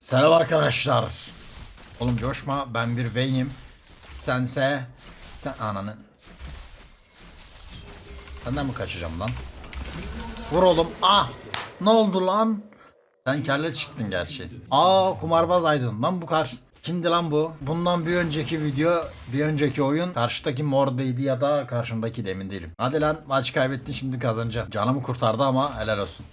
Selam arkadaşlar. Oğlum coşma ben bir Vayne'im. Sense sen ananı. Senden mi kaçacağım lan? Vur oğlum. Ah! Ne oldu lan? Sen kelle çıktın gerçi. Aa kumarbaz aydın. Lan bu karşı Kimdi lan bu? Bundan bir önceki video, bir önceki oyun karşıdaki Morde'ydi ya da karşımdaki de emin değilim. Hadi lan maç kaybettin şimdi kazanacaksın. Canımı kurtardı ama helal olsun.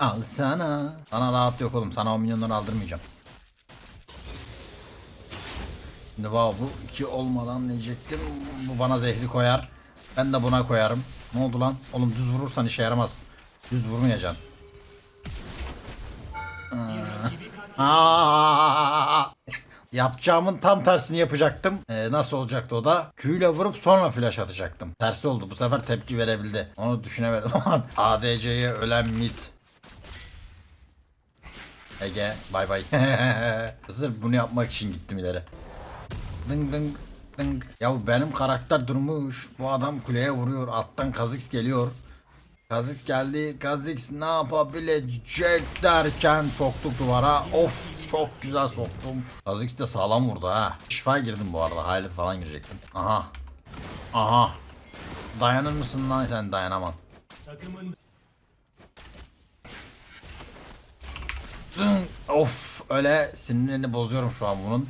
Al sana. Sana rahat yok oğlum. Sana o milyonları aldırmayacağım. Şimdi wow, bu iki olmadan diyecektim? Bu bana zehri koyar. Ben de buna koyarım. Ne oldu lan? Oğlum düz vurursan işe yaramaz. Düz vurmayacaksın. Aa! Yapacağımın tam tersini yapacaktım. Ee, nasıl olacaktı o da? Q ile vurup sonra flash atacaktım. Tersi oldu. Bu sefer tepki verebildi. Onu düşünemedim. ADC'ye ölen mid. Ege bay bay. Sırf bunu yapmak için gittim ileri. Ding ding ding. Ya benim karakter durmuş. Bu adam kuleye vuruyor. Alttan Kazix geliyor. Kazix geldi. Kazix ne yapabilecek derken soktuk duvara. Of çok güzel soktum. Kazix de sağlam vurdu ha. Şifa girdim bu arada. Hayalet falan girecektim. Aha. Aha. Dayanır mısın lan sen dayanamam. Zın. Of öyle sinirlerini bozuyorum şu an bunun.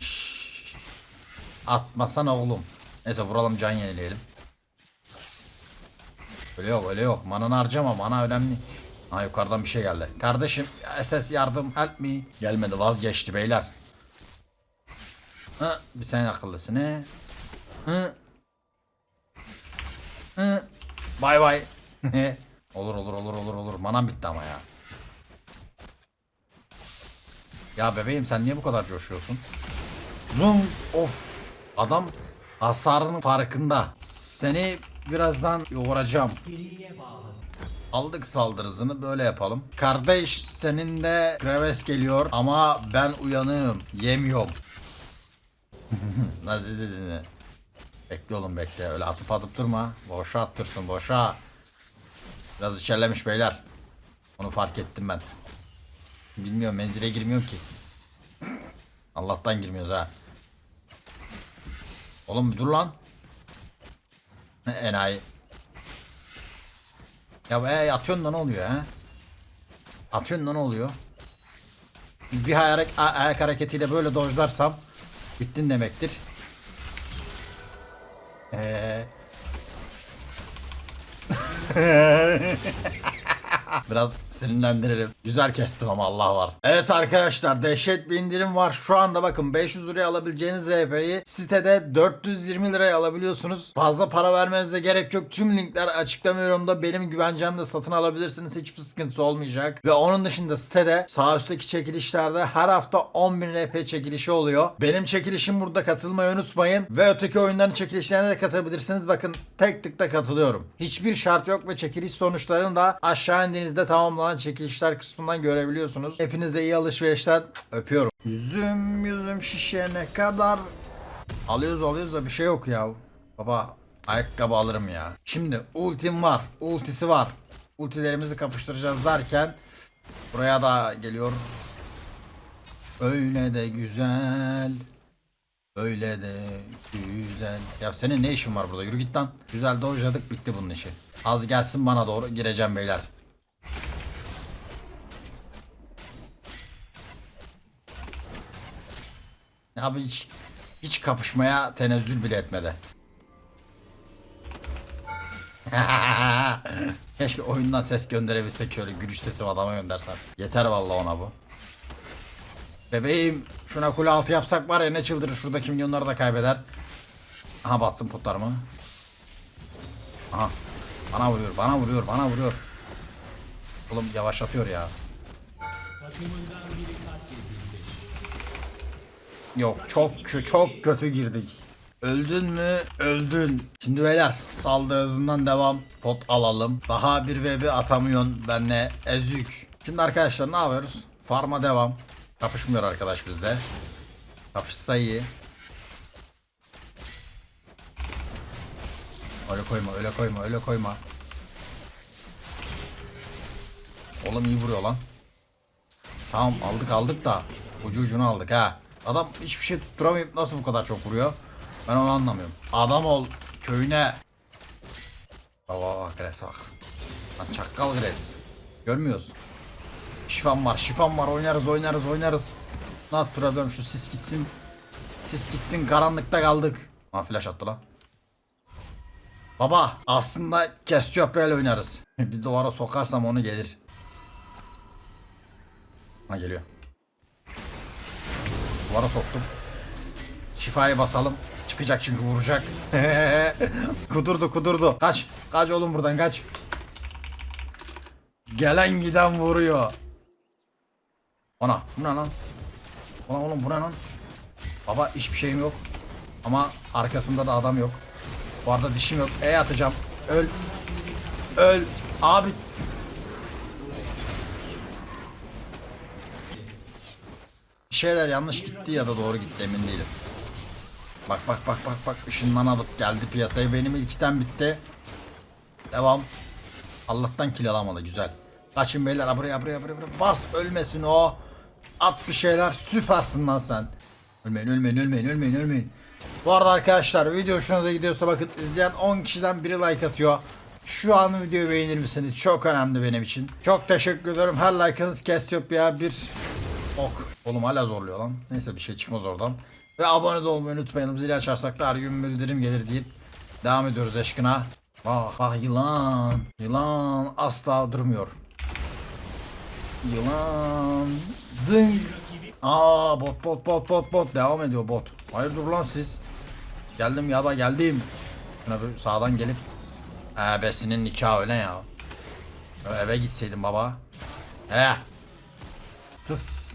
Şşş. Atmasana oğlum. Neyse vuralım can yenileyelim. Öyle yok öyle yok. Mananı harcama mana önemli. Ha yukarıdan bir şey geldi. Kardeşim SS yardım help me. Gelmedi vazgeçti beyler. Hı, bir sen akıllısın he. Hı. Hı. Bay bay. olur olur olur olur olur. Manam bitti ama ya. Ya bebeğim sen niye bu kadar coşuyorsun? Zoom of. Adam hasarının farkında. Seni birazdan yoğuracağım. Aldık saldırı hızını böyle yapalım. Kardeş senin de Graves geliyor ama ben uyanığım. Yemiyorum. Nasıl dediğini. Bekle oğlum bekle. Öyle atıp atıp durma. Boşa attırsın boşa. Biraz içerlemiş beyler. Onu fark ettim ben. Bilmiyorum menzile girmiyorum ki. Allah'tan girmiyoruz ha. Oğlum dur lan. Enayi. Ya e, atıyorsun da ne oluyor ha? Atıyorsun da ne oluyor? Bir ayak, ayak hareketiyle böyle dojlarsam bittin demektir. Eee Biraz sinirlendirelim. Güzel kestim ama Allah var. Evet arkadaşlar dehşet bir indirim var. Şu anda bakın 500 liraya alabileceğiniz RP'yi sitede 420 liraya alabiliyorsunuz. Fazla para vermenize gerek yok. Tüm linkler açıklama yorumda benim güvencemde satın alabilirsiniz. Hiçbir sıkıntısı olmayacak. Ve onun dışında sitede sağ üstteki çekilişlerde her hafta 10.000 RP çekilişi oluyor. Benim çekilişim burada katılmayı unutmayın. Ve öteki oyunların çekilişlerine de katılabilirsiniz. Bakın tek tıkta katılıyorum. Hiçbir şart yok ve çekiliş sonuçlarını da aşağı indiğinizde tamamlanan çekilişler kısmından görebiliyorsunuz. Hepinize iyi alışverişler. Öpüyorum. Yüzüm yüzüm şişene kadar alıyoruz alıyoruz da bir şey yok ya. Baba ayakkabı alırım ya. Şimdi ultim var. Ultisi var. Ultilerimizi kapıştıracağız derken buraya da geliyor. Öyle de güzel. Öyle de güzel. Ya senin ne işin var burada? Yürü git lan. Güzel dojladık bitti bunun işi. Az gelsin bana doğru gireceğim beyler. Abi hiç hiç kapışmaya tenezzül bile etmedi. Keşke oyundan ses gönderebilsek şöyle gülüş sesi adama göndersen. Yeter vallahi ona bu. Bebeğim şuna kule altı yapsak var ya ne çıldırır şuradaki milyonları da kaybeder. Aha battım potlarımı. Aha. Bana vuruyor bana vuruyor bana vuruyor. Oğlum yavaşlatıyor ya. Yok çok çok kötü girdik. Öldün mü? Öldün. Şimdi beyler saldı hızından devam. Pot alalım. Daha bir ve bir atamıyorsun benle ezük. Şimdi arkadaşlar ne yapıyoruz? Farma devam. Kapışmıyor arkadaş bizde. Kapışsa iyi. Öyle koyma öyle koyma öyle koyma. Oğlum iyi vuruyor lan. Tamam aldık aldık da ucu ucuna aldık ha. Adam hiçbir şey tutturamayıp nasıl bu kadar çok vuruyor? Ben onu anlamıyorum. Adam ol köyüne. Baba bak Graves bak. Lan çakkal Graves. Görmüyoruz. Şifam var şifam var oynarız oynarız oynarız. Not problem şu sis gitsin. Sis gitsin karanlıkta kaldık. Ha flash attı lan. Baba aslında Cassiopeia ile oynarız. Bir duvara sokarsam onu gelir. Ha geliyor. Duvara soktum. Şifayı basalım. Çıkacak çünkü vuracak. kudurdu kudurdu. Kaç. Kaç oğlum buradan kaç. Gelen giden vuruyor. Ana bu ne lan? Ulan oğlum bu ne lan? Baba hiçbir şeyim yok. Ama arkasında da adam yok. Bu arada dişim yok. E atacağım. Öl. Öl. Abi. Bir şeyler yanlış gitti ya da doğru gitti emin değilim. Bak bak bak bak bak ışınlan alıp geldi piyasaya. Benim ilkten bitti. Devam. Allah'tan kill alamadı güzel. Kaçın beyler ha, buraya buraya buraya buraya. Bas ölmesin o. At bir şeyler süpersin lan sen. Ölmeyin ölmeyin ölmeyin ölmeyin ölmeyin. Bu arada arkadaşlar video hoşunuza gidiyorsa bakın izleyen 10 kişiden biri like atıyor. Şu an videoyu beğenir misiniz? Çok önemli benim için. Çok teşekkür ederim. Her like'ınız Cassiopeia bir ok. Oğlum hala zorluyor lan. Neyse bir şey çıkmaz oradan. Ve abone de olmayı unutmayalım. Zili açarsak da her gün bildirim gelir deyip devam ediyoruz aşkına. Bak bak yılan. Yılan asla durmuyor. Yılan. Zing. Aa bot bot bot bot bot devam ediyor bot. Hayırdır lan siz? Geldim ya da geldim. Şuna bir sağdan gelip Ebesinin nikahı öyle ya. Eve gitseydim baba. He. Tıs.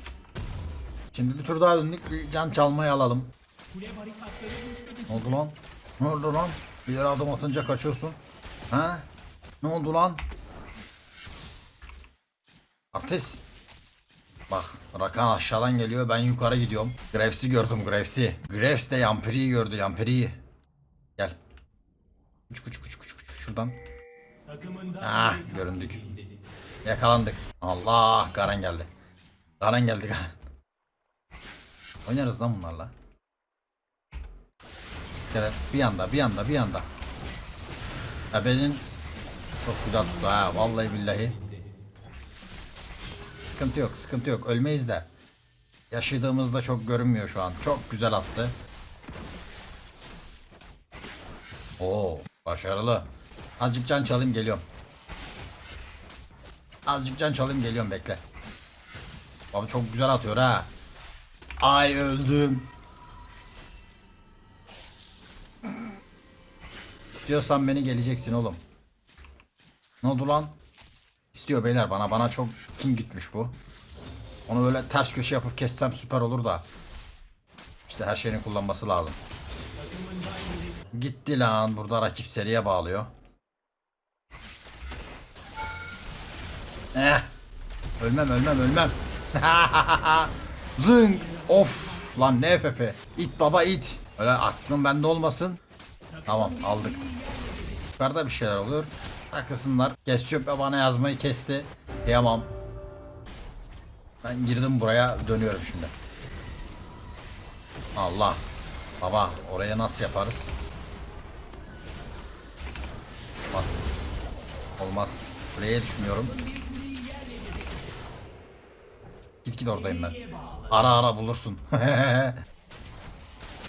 Şimdi bir tur daha döndük. Bir can çalmayı alalım. Ne oldu lan? Ne oldu lan? Bir yere adım atınca kaçıyorsun. Ha? Ne oldu lan? Artist. Bak Rakan aşağıdan geliyor ben yukarı gidiyorum. Graves'i gördüm Graves'i. Graves de Yampiri'yi gördü Yampiri'yi. Gel. Kuç kuç kuç kuç kuç şuradan. Ah göründük. Yakalandık. Allah Garen geldi. Garen geldi. Oynarız lan bunlarla. Evet bir anda bir anda bir anda. Ya çok güzel tuttu ha vallahi billahi. Sıkıntı yok sıkıntı yok ölmeyiz de. Yaşadığımızda çok görünmüyor şu an. Çok güzel attı. Oo başarılı. Azıcık can çalayım geliyorum. Azıcık can çalayım geliyorum bekle. Abi çok güzel atıyor ha. Ay öldüm. İstiyorsan beni geleceksin oğlum. Ne oldu lan? İstiyor beyler bana bana çok kim gitmiş bu. Onu böyle ters köşe yapıp kessem süper olur da. İşte her şeyini kullanması lazım. Gitti lan burada rakip seriye bağlıyor. Eh. Ölmem ölmem ölmem. Zing. Of lan ne FF. İt baba it. Öyle aklın bende olmasın. Tamam aldık. Yukarıda bir şeyler oluyor. Arkasınlar. Cassiopeia bana yazmayı kesti. Kıyamam. Ben girdim buraya dönüyorum şimdi. Allah. Baba oraya nasıl yaparız? Olmaz. Olmaz. Buraya düşünüyorum. Git git oradayım ben. Ara ara bulursun.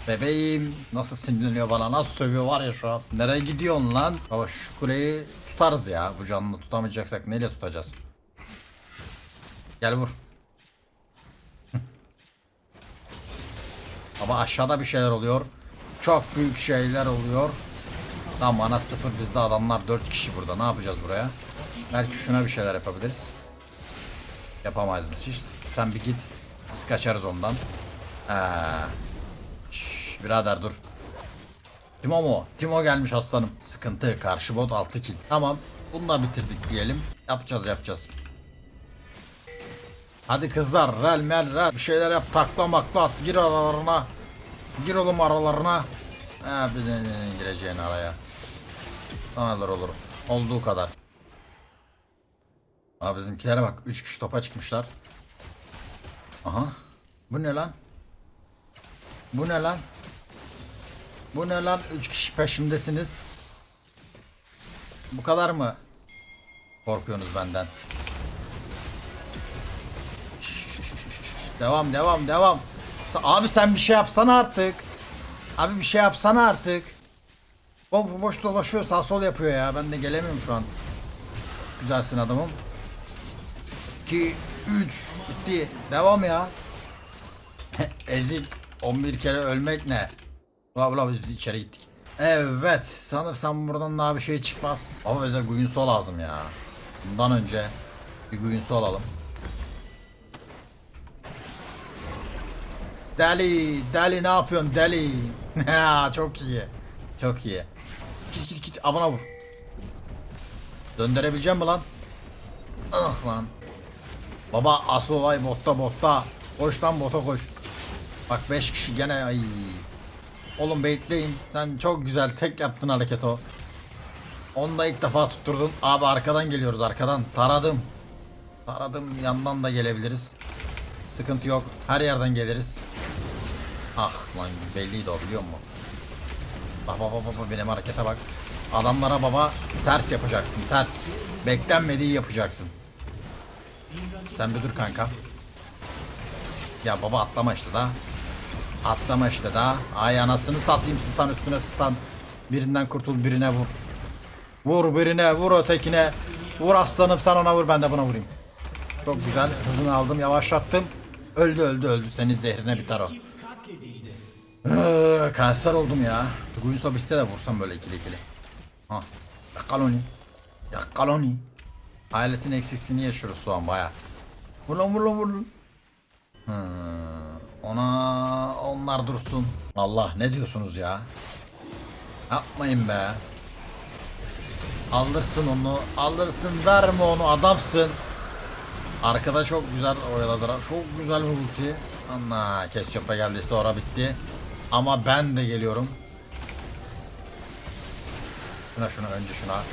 Bebeğim nasıl sinirleniyor bana nasıl sövüyor var ya şu an. Nereye gidiyorsun lan? Baba şu kuleyi tutarız ya. Bu canlı tutamayacaksak neyle tutacağız? Gel vur. Ama aşağıda bir şeyler oluyor. Çok büyük şeyler oluyor. Tamam mana sıfır bizde adamlar 4 kişi burada. Ne yapacağız buraya? Belki şuna bir şeyler yapabiliriz. Yapamayız hiç. Sen bir git. Biz kaçarız ondan. Ee, şş, birader dur. Timo mu? Timo gelmiş aslanım. Sıkıntı. Karşı bot 6 kill. Tamam. Bunu da bitirdik diyelim. Yapacağız yapacağız. Hadi kızlar. Rel mel rel. Bir şeyler yap. Takla makla at. Gir aralarına. Gir oğlum aralarına. Ha bir de gireceğin araya. Sanalar olur. Olduğu kadar. Abi bizimkilere bak. 3 kişi topa çıkmışlar. Aha. Bu ne lan? Bu ne lan? Bu ne lan? 3 kişi peşimdesiniz. Bu kadar mı? Korkuyorsunuz benden. Devam devam devam. Abi sen bir şey yapsana artık. Abi bir şey yapsana artık. Boş, boş dolaşıyor sağ sol yapıyor ya. Ben de gelemiyorum şu an. Güzelsin adamım. 2 3 bitti. Devam ya. Ezik 11 kere ölmek ne? Bla bla biz içeri gittik. Evet sanırsam buradan daha bir şey çıkmaz. Ama bize Guinsoo lazım ya. Bundan önce bir Guinsoo alalım. Deli, deli ne yapıyorsun deli? Çok iyi. Çok iyi. Git git git abana vur. Döndürebileceğim mi lan? Ah lan. Baba asıl olay botta botta. Koş lan bota koş. Bak 5 kişi gene ay. Oğlum bekleyin. Sen çok güzel tek yaptın hareket o. Onu da ilk defa tutturdun. Abi arkadan geliyoruz arkadan. Taradım. Taradım yandan da gelebiliriz. Sıkıntı yok. Her yerden geliriz. Ah lan belliydi o biliyor musun? Bak bak bak benim harekete bak. Adamlara baba ters yapacaksın ters. Beklenmediği yapacaksın. Sen bir dur kanka. Ya baba atlama işte da. Atlama işte da. Ay anasını satayım stan üstüne stan. Birinden kurtul birine vur. Vur birine vur ötekine. Vur aslanım sen ona vur ben de buna vurayım. Çok güzel hızını aldım yavaşlattım. Öldü öldü öldü senin zehrine biter o. Ee, kanser oldum ya. Guinsoo bitse de vursam böyle ikili ikili. Ha. Yakkal onu. Hayaletin eksikliğini yaşıyoruz şu an baya. Vur lan vur lan ona onlar dursun. Allah ne diyorsunuz ya? Yapmayın be. Alırsın onu, alırsın, verme onu, adamsın. Arkada çok güzel oyaladılar. Çok güzel bir ulti. Anla kes çöpe geldiyse ora bitti. Ama ben de geliyorum. Şuna şuna önce şuna.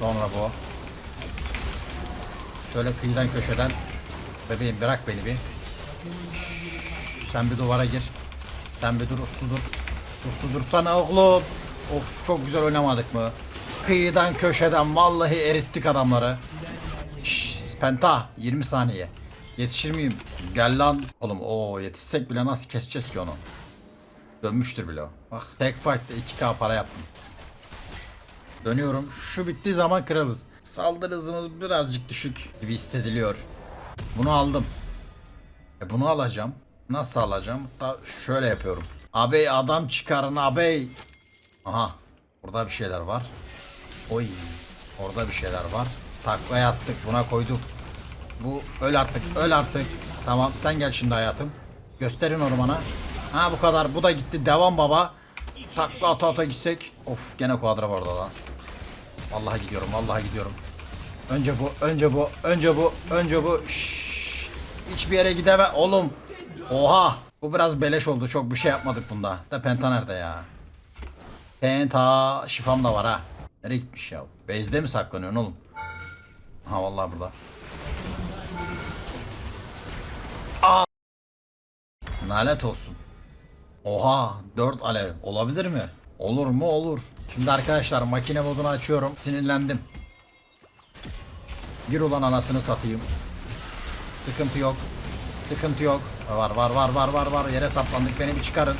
Sonra bu. Şöyle kıyıdan köşeden. Bebeğim bırak beni bir. Şşş, sen bir duvara gir. Sen bir dur uslu dur. Uslu dursana oğlum. Of çok güzel oynamadık mı? Kıyıdan köşeden vallahi erittik adamları. Şşş, Penta 20 saniye. Yetişir miyim? Gel lan. Oğlum o yetişsek bile nasıl keseceğiz ki onu? Dönmüştür bile o. Bak tek fight'te 2k para yaptım. Dönüyorum. Şu bittiği zaman kralız. Saldırı hızımız birazcık düşük gibi hissediliyor. Bunu aldım. E bunu alacağım. Nasıl alacağım? Da şöyle yapıyorum. Abi adam çıkarın abi. Aha. Burada bir şeyler var. Oy. Orada bir şeyler var. Taklaya attık. Buna koyduk. Bu öl artık. Öl artık. Tamam sen gel şimdi hayatım. Gösterin onu bana. Ha bu kadar. Bu da gitti. Devam baba. Takla ata ata gitsek. Of gene kuadra orada lan. Vallahi gidiyorum. Vallahi gidiyorum. Önce bu, önce bu, önce bu, önce bu. Şşş. Hiçbir yere gideme oğlum. Oha. Bu biraz beleş oldu. Çok bir şey yapmadık bunda. Da penta nerede ya? Penta şifam da var ha. Nereye gitmiş ya? Base'de mi saklanıyorsun oğlum? Ha vallahi burada. Aa! Lanet olsun. Oha 4 alev olabilir mi? Olur mu olur. Şimdi arkadaşlar makine modunu açıyorum. Sinirlendim. Gir ulan anasını satayım. Sıkıntı yok. Sıkıntı yok. Var var var var var var. Yere saplandık beni bir çıkarın.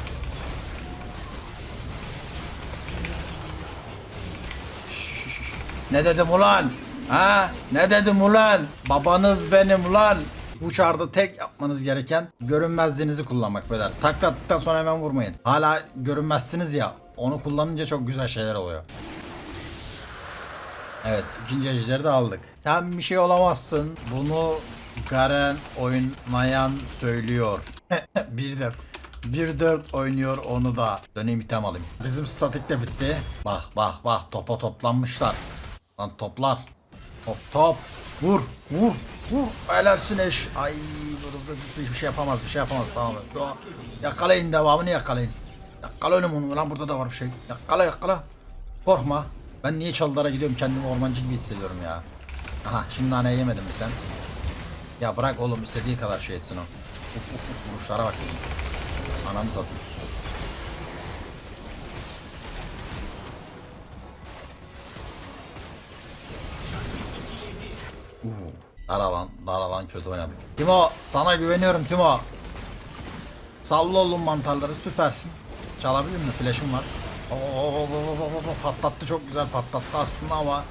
Ne dedim ulan? Ha? Ne dedim ulan? Babanız benim ulan. Bu çarda tek yapmanız gereken görünmezliğinizi kullanmak beyler. Tak taktıktan sonra hemen vurmayın. Hala görünmezsiniz ya. Onu kullanınca çok güzel şeyler oluyor. Evet ikinci ejderi de aldık. Sen bir şey olamazsın. Bunu Garen oynayan söylüyor. 1-4. 1-4 oynuyor onu da. Döneyim item alayım. Bizim statik de bitti. Bak bak bak topa toplanmışlar. Lan toplar. Top top. Vur vur vur. Helalsin eş. Ay dur, dur, dur, bir şey yapamaz bir şey yapamaz tamam. Yakalayın devamını yakalayın. Yakala önüm onu lan burada da var bir şey. Yakala yakala. Korkma. Ben niye çalılara gidiyorum kendimi ormancı gibi hissediyorum ya. Aha şimdi naneyi yemedin mi sen? Ya bırak oğlum istediği kadar şey etsin o. Uf, uf, uf, vuruşlara bak. Ananı satayım. Dar alan, dar alan kötü oynadık. Timo sana güveniyorum Timo. Salla oğlum mantarları süpersin. Çalabilir mi? Flash'ım var. Oo, patlattı çok güzel patlattı aslında ama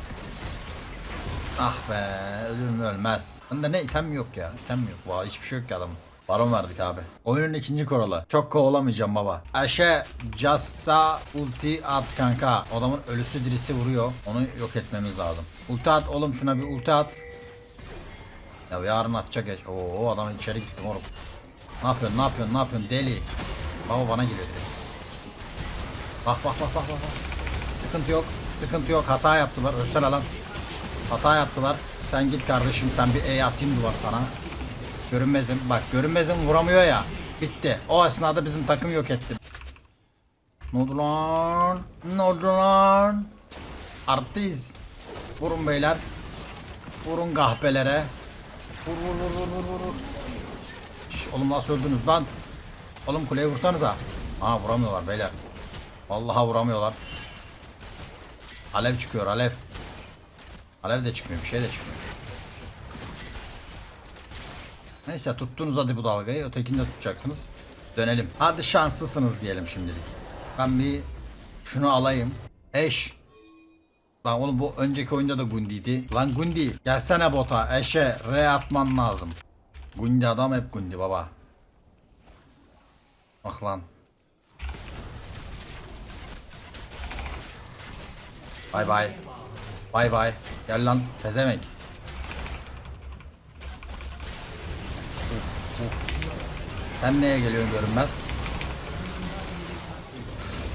Ah be ölür mü ölmez. Bende ne item yok ya. İtem yok. Vay hiçbir şey yok ki adamın. Baron verdik abi. Oyunun ikinci kuralı. Çok kovalamayacağım baba. Aşe Cassa ulti at kanka. Adamın ölüsü dirisi vuruyor. Onu yok etmemiz lazım. Ulti at oğlum şuna bir ulti at. Ya yarın atacak geç. Oo adam içeri gittim oğlum. Ne yapıyorsun ne yapıyorsun ne yapıyorsun deli. Baba bana geliyor. Bak bak bak bak bak. Sıkıntı yok. Sıkıntı yok. Hata yaptılar. Ölsene lan. Hata yaptılar. Sen git kardeşim sen bir E atayım duvar sana. Görünmezim. Bak görünmezim vuramıyor ya. Bitti. O esnada bizim takım yok etti. Ne oldu lan? Ne oldu lan? Artist. Vurun beyler. Vurun kahpelere. Vur vur vur vur vur. vur. Şş, oğlum nasıl öldünüz lan? Oğlum kuleye vursanıza. Aa vuramıyorlar beyler. Vallahi vuramıyorlar. Alev çıkıyor alev. Alev de çıkmıyor bir şey de çıkmıyor. Neyse tuttunuz hadi bu dalgayı ötekini de tutacaksınız. Dönelim. Hadi şanslısınız diyelim şimdilik. Ben bir şunu alayım. Eş. Lan oğlum bu önceki oyunda da Gundi'ydi. Lan Gundi gelsene bota eşe R atman lazım. Gundi adam hep Gundi baba. Bak lan. Bay bay. Bay bay. Gel lan pezemek. Uf, uf. Sen neye geliyorsun görünmez?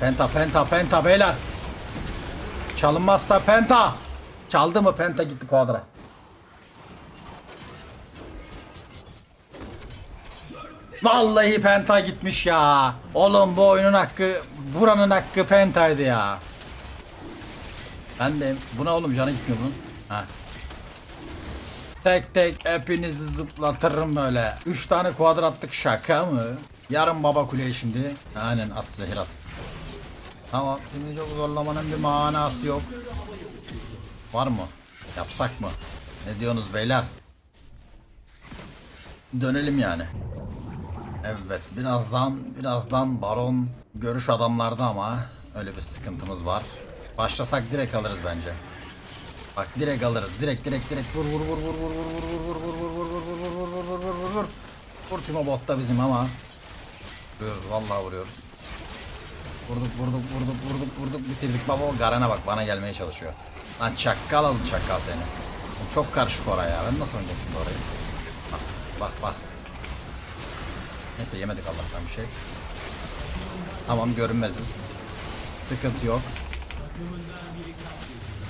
Penta penta penta beyler. Çalınmazsa penta. Çaldı mı penta gitti kuadra. Vallahi penta gitmiş ya. Oğlum bu oyunun hakkı, buranın hakkı pentaydı ya. Ben de buna oğlum canı gitmiyor bunun. Ha. Tek tek hepinizi zıplatırım böyle. 3 tane kuadratlık şaka mı? Yarın baba kuleye şimdi. Aynen at zehir at. Tamam şimdi çok zorlamanın bir manası yok. Var mı? Yapsak mı? Ne diyorsunuz beyler? Dönelim yani. Evet birazdan birazdan baron görüş adamlarda ama öyle bir sıkıntımız var. Başlasak direkt alırız bence. Bak direkt alırız. Direkt direkt direkt vur vur vur vur vur vur vur vur vur vur vur vur vur vur vur vur vur vur vur. Vur Timo botta bizim ama. Vuruyoruz vallahi vuruyoruz. Vurduk vurduk vurduk vurduk vurduk bitirdik baba o Garen'e bak bana gelmeye çalışıyor. Lan çakkal aldı çakkal seni. Oğlum Çok karışık oraya ben nasıl oynayacağım şimdi orayı. Bak bak bak. Neyse yemedik Allah'tan bir şey. Tamam görünmeziz. Sıkıntı yok.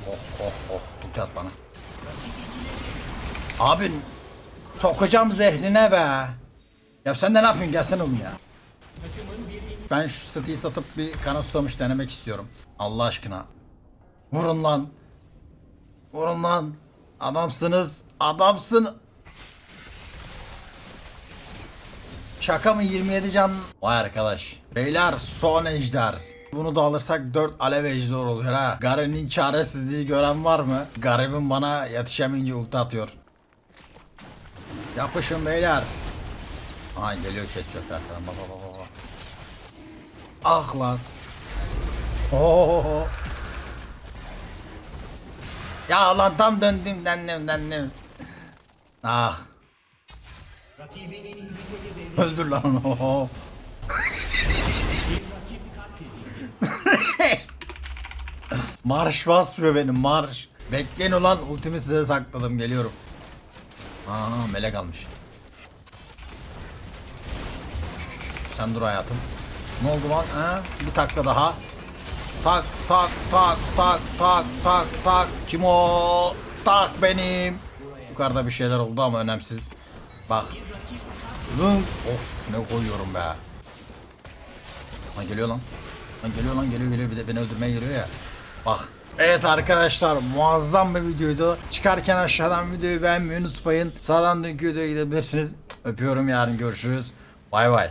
Oh oh oh. Ulti bana. Abi sokacağım zehrine be. Ya sen de ne yapıyorsun? Gelsene oğlum ya. Ben şu siteyi satıp bir kana susamış denemek istiyorum. Allah aşkına. Vurun lan. Vurun lan. Adamsınız. Adamsın. Şaka mı 27 can? Vay arkadaş. Beyler son ejder. Bunu da alırsak 4 alev ejder oluyor ha. Garen'in çaresizliği gören var mı? Garibim bana yetişemeyince ulti atıyor. Yapışın beyler. Aha geliyor kesiyor arkadan. Baba baba baba. Ah lan. Oo. Ya lan tam döndüm dendim dendim. Ah. Öldür lan onu. marş basmıyor benim marş. Bekleyin ulan ultimi size sakladım geliyorum. Aa melek almış. Sen dur hayatım. Ne oldu lan? Ha? Bir takla daha. Tak tak tak tak tak tak tak. Kim o? Tak benim. Yukarıda bir şeyler oldu ama önemsiz. Bak. Zın. Of ne koyuyorum be. Lan geliyor lan. Lan geliyor lan geliyor geliyor bir de beni öldürmeye geliyor ya. Bak Evet arkadaşlar muazzam bir videoydu. Çıkarken aşağıdan videoyu beğenmeyi unutmayın. Sağdan dünkü videoya gidebilirsiniz. Öpüyorum yarın görüşürüz. Bay bay.